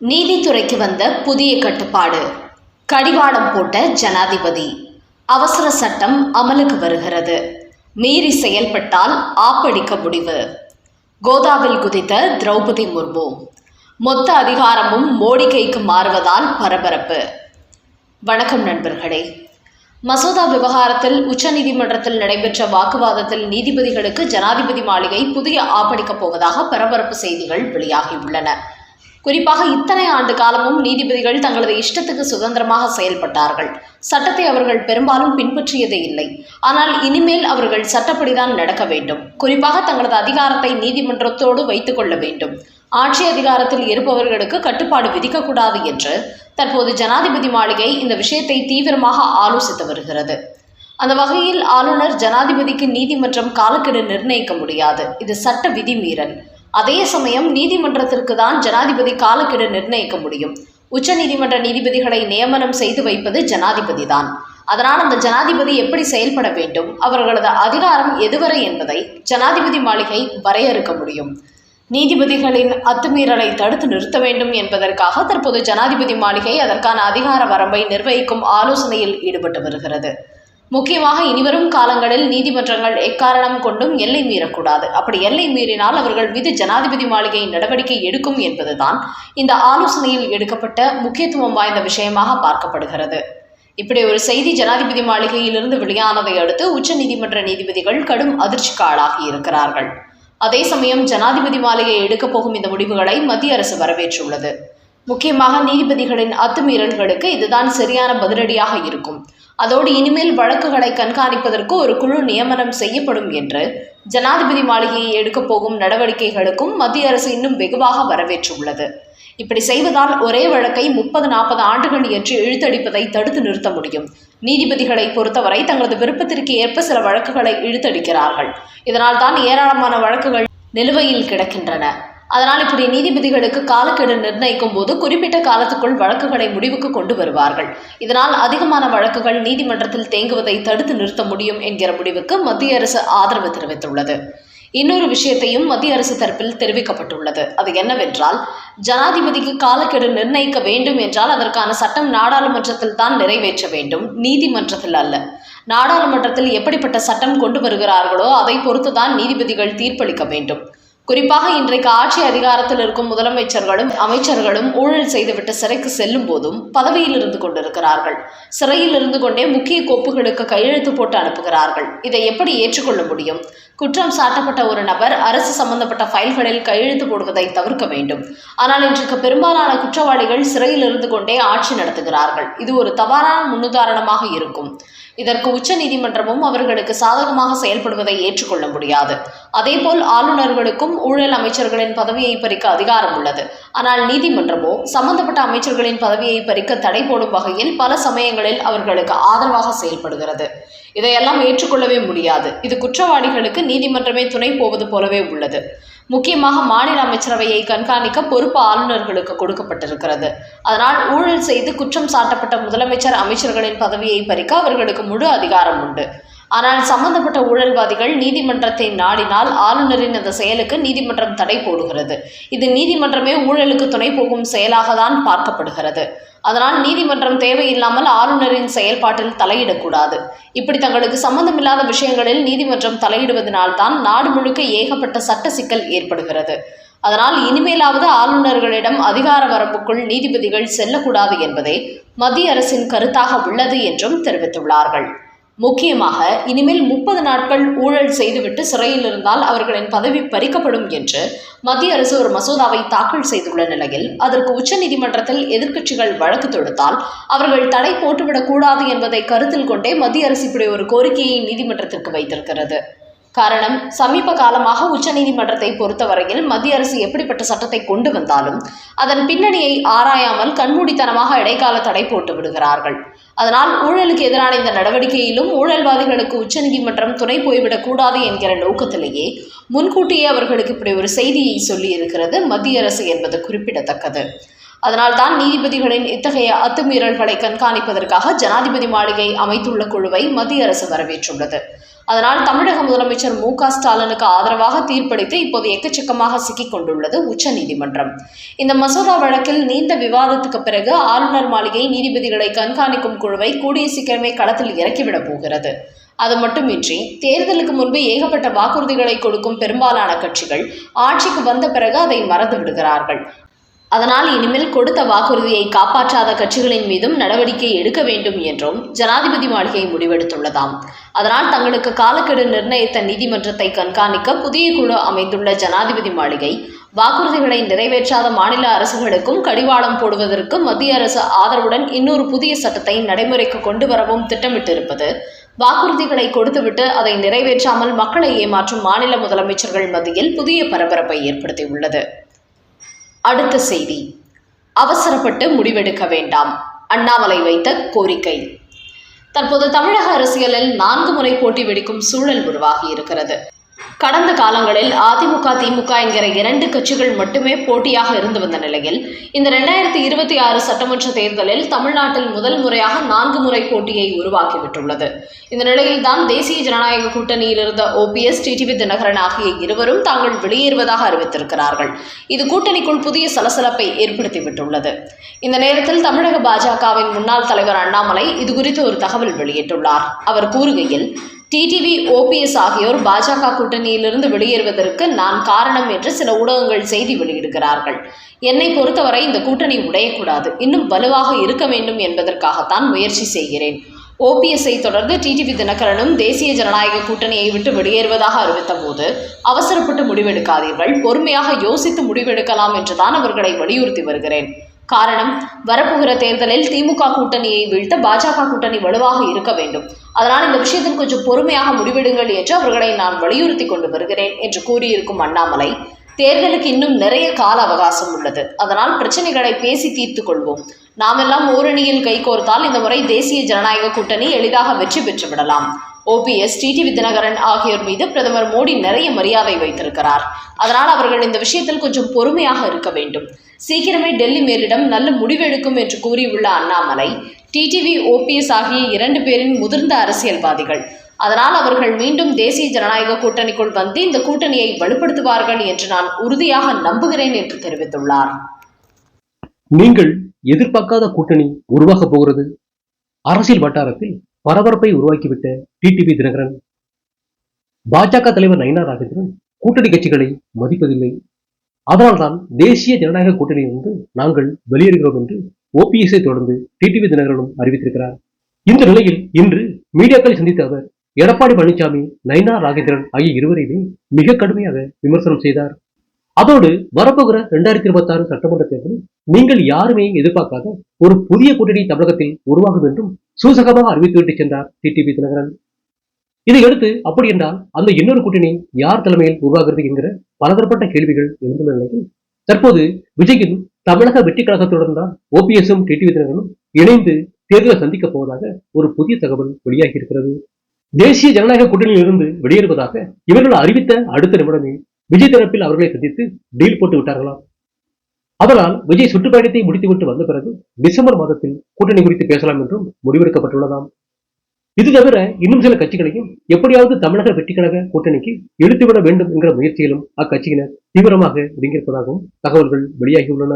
நீதித்துறைக்கு வந்த புதிய கட்டுப்பாடு. கடிவாளம் போட்ட ஜனாதிபதி. அவசர சட்டம் அமலுக்கு வருகிறது. மீறி செயல்பட்டால் ஆப்படிக்க முடிவு. கோதாவில் குதித்த திரௌபதி முர்மு. மொத்த அதிகாரமும் மோடி கைக்கு மாறுவதால் பரபரப்பு. வணக்கம் நண்பர்களே. மசோதா விவகாரத்தில் உச்சநீதிமன்றத்தில் நடைபெற்ற வாக்குவாதத்தில் நீதிபதிகளுக்கு ஜனாதிபதி மாளிகை புதிய ஆப்படிக்கப் போவதாக பரபரப்பு செய்திகள் வெளியாகியுள்ளன. குறிப்பாக இத்தனை ஆண்டு காலமும் நீதிபதிகள் தங்களது இஷ்டத்துக்கு சுதந்திரமாக செயல்பட்டார்கள். சட்டத்தை அவர்கள் பெரும்பாலும் பின்பற்றியதே இல்லை. ஆனால் இனிமேல் அவர்கள் சட்டப்படிதான் நடக்க வேண்டும். குறிப்பாக தங்களது அதிகாரத்தை நீதிமன்றத்தோடு வைத்துக் கொள்ள வேண்டும். ஆட்சி அதிகாரத்தில் இருப்பவர்களுக்கு கட்டுப்பாடு விதிக்கக்கூடாது என்று தற்போது ஜனாதிபதி மாளிகை இந்த விஷயத்தை தீவிரமாக ஆலோசித்து வருகிறது. அந்த வகையில் ஆளுநர் ஜனாதிபதிக்கு நீதிமன்றம் காலக்கெடு நிர்ணயிக்க முடியாது. இது சட்ட விதிமீறல். அதே சமயம் நீதிமன்றத்திற்கு தான் ஜனாதிபதி காலக்கெடு நிர்ணயிக்க முடியும். உச்ச நீதிமன்ற நீதிபதிகளை நியமனம் செய்து வைப்பது ஜனாதிபதி தான் அதனால் அந்த ஜனாதிபதி எப்படி செயல்பட வேண்டும்? அவர்களது அதிகாரம் எதுவரை என்பதை ஜனாதிபதி மாளிகை வரையறுக்க முடியும். நீதிபதிகளின் அத்துமீறலை தடுத்து நிறுத்த வேண்டும் என்பதற்காக தற்போது ஜனாதிபதி மாளிகை அதற்கான அதிகார வரம்பை நிர்வகிக்கும் ஆலோசனையில் ஈடுபட்டு வருகிறது. முக்கியமாக இனிவரும் காலங்களில் நீதிமன்றங்கள் எக்காரணம் கொண்டும் எல்லை மீறக்கூடாது. அப்படி எல்லை மீறினால் அவர்கள் மீது ஜனாதிபதி மாளிகை நடவடிக்கை எடுக்கும் என்பதுதான் இந்த ஆலோசனையில் எடுக்கப்பட்ட முக்கியத்துவம் வாய்ந்த விஷயமாக பார்க்கப்படுகிறது. இப்படி ஒரு செய்தி ஜனாதிபதி மாளிகையிலிருந்து வெளியானதை அடுத்து உச்ச நீதிமன்ற நீதிபதிகள் கடும் அதிர்ச்சிக்கு ஆளாகி இருக்கிறார்கள். அதே சமயம் ஜனாதிபதி மாளிகை எடுக்கப் போகும் இந்த முடிவுகளை மத்திய அரசு வரவேற்றுள்ளது. முக்கியமாக நீதிபதிகளின் அத்துமீறல்களுக்கு இதுதான் சரியான பதிலடியாக இருக்கும். அதோடு இனிமேல் வழக்குகளை கண்காணிப்பதற்கு ஒரு குழு நியமனம் செய்யப்படும் என்று ஜனாதிபதி மாளிகையை எடுக்கப் போகும் நடவடிக்கைகளுக்கும் மத்திய அரசு இன்னும் வெகுவாக வரவேற்றுள்ளது. இப்படி செய்வதால் ஒரே வழக்கை முப்பது நாற்பது ஆண்டுகள் என்று இழுத்தடிப்பதை தடுத்து நிறுத்த முடியும். நீதிபதிகளை பொறுத்தவரை தங்களது விருப்பத்திற்கு ஏற்ப சில வழக்குகளை இழுத்தடிக்கிறார்கள். இதனால் தான் ஏராளமான வழக்குகள் நிலுவையில் கிடக்கின்றன. அதனால் இப்படி நீதிபதிகளுக்கு காலக்கெடு நிர்ணயிக்கும் போது குறிப்பிட்ட காலத்துக்குள் வழக்குகளை முடிவுக்கு கொண்டு வருவார்கள். இதனால் அதிகமான வழக்குகள் நீதிமன்றத்தில் தேங்குவதை தடுத்து நிறுத்த முடியும் என்கிற முடிவுக்கு மத்திய அரசு ஆதரவு தெரிவித்துள்ளது. இன்னொரு விஷயத்தையும் மத்திய அரசு தரப்பில் தெரிவிக்கப்பட்டுள்ளது. அது என்னவென்றால் ஜனாதிபதிக்கு காலக்கெடு நிர்ணயிக்க வேண்டும் என்றால் அதற்கான சட்டம் நாடாளுமன்றத்தில் தான் நிறைவேற்ற வேண்டும். நீதிமன்றத்தில் அல்ல. நாடாளுமன்றத்தில் எப்படிப்பட்ட சட்டம் கொண்டு வருகிறார்களோ அதை பொறுத்துதான் நீதிபதிகள் தீர்ப்பளிக்க வேண்டும். குறிப்பாக இன்றைக்கு ஆட்சி அதிகாரத்தில் இருக்கும் முதலமைச்சர்களும் அமைச்சர்களும் ஊழல் செய்துவிட்டு சிறைக்கு செல்லும் போதும் பதவியில் இருந்து கொண்டிருக்கிறார்கள். சிறையில் இருந்து கொண்டே முக்கிய கோப்புகளுக்கு கையெழுத்து போட்டு அனுப்புகிறார்கள். இதை எப்படி ஏற்றுக்கொள்ள முடியும்? குற்றம் சாட்டப்பட்ட ஒரு நபர் அரசு சம்பந்தப்பட்ட ஃபைல்களில் கையெழுத்து போடுவதை தவிர்க்க வேண்டும். ஆனால் இன்றைக்கு பெரும்பாலான குற்றவாளிகள் சிறையில் இருந்து கொண்டே ஆட்சி நடத்துகிறார்கள். இது ஒரு தவறான முன்னுதாரணமாக இருக்கும். இதற்கு உச்ச நீதிமன்றமும் அவர்களுக்கு சாதகமாக செயல்படுவதை ஏற்றுக்கொள்ள முடியாது. அதேபோல் ஆளுநர்களுக்கும் ஊழல் அமைச்சர்களின் பதவியை பறிக்க அதிகாரம் உள்ளது. ஆனால் நீதிமன்றமோ சம்பந்தப்பட்ட அமைச்சர்களின் பதவியை பறிக்க தடை போடும் வகையில் பல சமயங்களில் அவர்களுக்கு ஆதரவாக செயல்படுகிறது. இதையெல்லாம் ஏற்றுக்கொள்ளவே முடியாது. இது குற்றவாளிகளுக்கு நீதிமன்றமே துணை போவது போலவே உள்ளது. முக்கியமாக மாநில அமைச்சரவையை கண்காணிக்க பொறுப்பு ஆளுநர்களுக்கு கொடுக்கப்பட்டிருக்கிறது. அதனால் ஊழல் செய்து குற்றம் சாட்டப்பட்ட முதலமைச்சர் அமைச்சர்களின் பதவியை பறிக்க அவர்களுக்கு முழு அதிகாரம் உண்டு. ஆனால் சம்பந்தப்பட்ட ஊழல்வாதிகள் நீதிமன்றத்தை நாடினால் ஆளுநரின் அந்த செயலுக்கு நீதிமன்றம் தடை போடுகிறது. இது நீதிமன்றமே ஊழலுக்கு துணை போகும் செயலாக தான் பார்க்கப்படுகிறது. அதனால் நீதிமன்றம் தேவையில்லாமல் ஆளுநரின் செயல்பாட்டில் தலையிடக்கூடாது. இப்படி தங்களுக்கு சம்பந்தமில்லாத விஷயங்களில் நீதிமன்றம் தலையிடுவதனால்தான் நாடு முழுக்க ஏகப்பட்ட சட்ட சிக்கல் ஏற்படுகிறது. அதனால் இனிமேலாவது ஆளுநர்களிடம் அதிகார வரம்புக்குள் நீதிபதிகள் செல்லக்கூடாது என்பதே மத்திய அரசின் கருத்தாக உள்ளது என்றும் தெரிவித்துள்ளார்கள். முக்கியமாக இனிமேல் முப்பது நாட்கள் ஊழல் செய்துவிட்டு சிறையில் இருந்தால் அவர்களின் பதவி பறிக்கப்படும் என்று மத்திய அரசு ஒரு மசோதாவை தாக்கல் செய்துள்ள நிலையில் அதற்கு உச்சநீதிமன்றத்தில் எதிர்க்கட்சிகள் வழக்கு தொடுத்தால் அவர்கள் தடை போட்டுவிடக்கூடாது என்பதை கருத்தில் கொண்டே மத்திய அரசு இப்படி ஒரு கோரிக்கையை நீதிமன்றத்திற்கு வைத்திருக்கிறது. காரணம் சமீப காலமாக உச்சநீதிமன்றத்தை பொறுத்தவரையில் மத்திய அரசு எப்படிப்பட்ட சட்டத்தை கொண்டு வந்தாலும் அதன் பின்னணியை ஆராயாமல் கண்மூடித்தனமாக இடைக்கால தடை போட்டு விடுகிறார்கள். அதனால் ஊழலுக்கு எதிரான இந்த நடவடிக்கையிலும் ஊழல்வாதிகளுக்கு உச்சநீதிமன்றம் துணை போய்விடக் கூடாது என்கிற நோக்கத்திலேயே முன்கூட்டியே அவர்களுக்கு இப்படி ஒரு செய்தியை சொல்லி இருக்கிறது மத்திய அரசு என்பது குறிப்பிடத்தக்கது. அதனால்தான் நீதிபதிகளின் இத்தகைய அத்துமீறல்களை கண்காணிப்பதற்காக ஜனாதிபதி மாளிகை அமைத்துள்ள குழுவை மத்திய அரசு வரவேற்றுள்ளது. அதனால் தமிழக முதலமைச்சர் மு க ஸ்டாலினுக்கு ஆதரவாக தீர்ப்பளித்து இப்போது எக்கச்சக்கமாக சிக்கிக் கொண்டுள்ளது உச்சநீதிமன்றம். இந்த மசோதா வழக்கில் நீண்ட விவாதத்துக்கு பிறகு ஆளுநர் மாளிகை நீதிபதிகளை கண்காணிக்கும் குழுவை கூடிய சீக்கிரமே களத்தில் இறக்கிவிடப் போகிறது. அது மட்டுமின்றி தேர்தலுக்கு முன்பு ஏகப்பட்ட வாக்குறுதிகளை கொடுக்கும் பெரும்பாலான கட்சிகள் ஆட்சிக்கு வந்த பிறகு அதை மறந்து விடுகிறார்கள். அதனால் இனிமேல் கொடுத்த வாக்குறுதியை காப்பாற்றாத கட்சிகளின் மீதும் நடவடிக்கை எடுக்க வேண்டும் என்றும் ஜனாதிபதி மாளிகை முடிவெடுத்துள்ளதாம். அதனால் தங்களுக்கு காலக்கெடு நிர்ணயித்த நீதிமன்றத்தை கண்காணிக்க புதிய குழு அமைந்துள்ள ஜனாதிபதி மாளிகை வாக்குறுதிகளை நிறைவேற்றாத மாநில அரசுகளுக்கும் கடிவாளம் போடுவதற்கு மத்திய அரசு ஆதரவுடன் இன்னொரு புதிய சட்டத்தை நடைமுறைக்கு கொண்டு வரவும் திட்டமிட்டிருப்பது வாக்குறுதிகளை கொடுத்துவிட்டு அதை நிறைவேற்றாமல் மக்களை ஏமாற்றும் மாநில முதலமைச்சர்கள் மத்தியில் புதிய பரபரப்பை ஏற்படுத்தியுள்ளது. அடுத்த செய்தி. அவசரப்பட்டு முடிவெடுக்க வேண்டாம். அண்ணாமலை வைத்த கோரிக்கை. தற்போது தமிழக அரசியலில் நான்கு முறை போட்டி வெடிக்கும் சூழல் உருவாகி இருக்கிறது. கடந்த காலங்களில் அதிமுக திமுக என்கிற இரண்டு கட்சிகள் மட்டுமே போட்டியாக இருந்து வந்த நிலையில் இந்த ரெண்டாயிரத்தி இருபத்தி ஆறு சட்டமன்ற தேர்தலில் தமிழ்நாட்டில் முதல் முறையாக நான்கு முறை போட்டியை உருவாக்கிவிட்டுள்ளது. இந்த நிலையில்தான் தேசிய ஜனநாயக கூட்டணியில் இருந்த ஓபிஎஸ் டிடிவி தினகரன் ஆகிய இருவரும் தாங்கள் வெளியேறுவதாக அறிவித்திருக்கிறார்கள். இது கூட்டணிக்குள் புதிய சலசலப்பை ஏற்படுத்திவிட்டுள்ளது. இந்த நேரத்தில் தமிழக பாஜகவின் முன்னாள் தலைவர் அண்ணாமலை இது குறித்து ஒரு தகவல் வெளியிட்டுள்ளார். அவர் கூறுகையில் டிடிவி ஓபிஎஸ் ஆகியோர் பாஜக கூட்டணியிலிருந்து வெளியேறுவதற்கு நான் காரணம் என்று சில ஊடகங்கள் செய்தி வெளியிடுகிறார்கள். என்னை பொறுத்தவரை இந்த கூட்டணி உடையக்கூடாது. இன்னும் வலுவாக இருக்க வேண்டும் என்பதற்காகத்தான் முயற்சி செய்கிறேன். ஓபிஎஸ்ஐ தொடர்ந்து டிடிவி தினகரனும் தேசிய ஜனநாயக கூட்டணியை விட்டு வெளியேறுவதாக அறிவித்த போது அவசரப்பட்டு முடிவெடுக்காதீர்கள். பொறுமையாக யோசித்து முடிவெடுக்கலாம் என்றுதான் அவர்களை வலியுறுத்தி வருகிறேன். காரணம் வரப்போகிற தேர்தலில் திமுக கூட்டணியை வீழ்த்த பாஜக கூட்டணி வலுவாக இருக்க வேண்டும். அதனால் இந்த விஷயத்தில் கொஞ்சம் பொறுமையாக முடிவெடுங்கள் என்று அவர்களை நான் வலியுறுத்தி கொண்டு வருகிறேன் என்று கூறியிருக்கும் அண்ணாமலை தேர்தலுக்கு இன்னும் நிறைய கால அவகாசம் உள்ளது. அதனால் பிரச்சனைகளை பேசி தீர்த்து கொள்வோம். நாமெல்லாம் ஓரணியில் கைகோர்த்தால் இந்த முறை தேசிய ஜனநாயக கூட்டணி எளிதாக வெற்றி பெற்று விடலாம். ஓபிஎஸ் டிடிவி தினகரன் ஆகியோர் மீது பிரதமர் மோடி நிறைய மரியாதை வைத்திருக்கிறார். அதனால் அவர்கள் இந்த விஷயத்தில் கொஞ்சம் பொறுமையாக இருக்க வேண்டும். சீக்கிரமே டெல்லி மேலிடம் நல்ல முடிவெடுக்கும் என்று கூறியுள்ள அண்ணாமலை டிடிவி ஓபிஎஸ் ஆகிய இரண்டு பேரின் முதிர்ந்த அரசியல்வாதிகள். அதனால் அவர்கள் மீண்டும் தேசிய ஜனநாயக கூட்டணிக்குள் வந்து இந்த கூட்டணியை வலுப்படுத்துவார்கள் என்று நான் உறுதியாக நம்புகிறேன் என்று தெரிவித்துள்ளார். நீங்கள் எதிர்பார்க்காத கூட்டணி உருவாக போகிறது. அரசியல் வட்டாரத்தில் பரபரப்பை உருவாக்கிவிட்ட டிடிவி தினகரன் பாஜக தலைவர் நயினா ராஜேந்திரன் கூட்டணி கட்சிகளை மதிப்பதில்லை. அதனால்தான் தேசிய ஜனநாயக கூட்டணியிலிருந்து நாங்கள் வெளியேறுகிறோம் என்று ஓபிஎஸ்ஐ தொடர்ந்து டிடிவி தினகரனும் அறிவித்திருக்கிறார். இந்த நிலையில் இன்று மீடியாக்களை சந்தித்த அவர் எடப்பாடி பழனிசாமி நைனா ராகேந்திரன் ஆகிய இருவரையுமே மிக கடுமையாக விமர்சனம் செய்தார். அதோடு வரப்போகிற இரண்டாயிரத்தி இருபத்தி ஆறு சட்டமன்ற தேர்தலில் நீங்கள் யாருமே எதிர்பார்க்காத ஒரு புதிய கூட்டணி தமிழகத்தில் உருவாகும் என்றும் சூசகமாக அறிவித்துவிட்டு சென்றார் டிடிவி தினகரன். இதையடுத்து அப்படி என்றால் அந்த இன்னொரு கூட்டணி யார் தலைமையில் உருவாகிறது என்கிற பலதரப்பட்ட கேள்விகள் எழுந்துள்ள நிலையில் தற்போது விஜயின் தமிழக வெற்றி கழகத்துடன் தான் ஓபிஎஸும் டிடிவிதனும் இணைந்து தேர்தலை சந்திக்கப் போவதாக ஒரு புதிய தகவல் வெளியாகி இருக்கிறது. தேசிய ஜனநாயக கூட்டணியில் இருந்து வெளியேறுவதாக இவர்கள் அறிவித்த அடுத்த நிமிடமே விஜய் தரப்பில் அவர்களை சந்தித்து டீல் போட்டு விட்டார்களாம் அதனால் விஜய் சுற்றுப்பயணத்தை முடித்துவிட்டு வந்த பிறகு டிசம்பர் மாதத்தில் கூட்டணி குறித்து பேசலாம் என்றும் முடிவெடுக்கப்பட்டுள்ளதாம். இது தவிர இன்னும் சில கட்சிகளையும் எப்படியாவது தமிழக வெற்றிக்கழக கூட்டணிக்கு இழுத்துவிட வேண்டும் என்கிற முயற்சியிலும் அக்கட்சியினர் தீவிரமாக இறங்கியிருப்பதாகவும் தகவல்கள் வெளியாகியுள்ளன.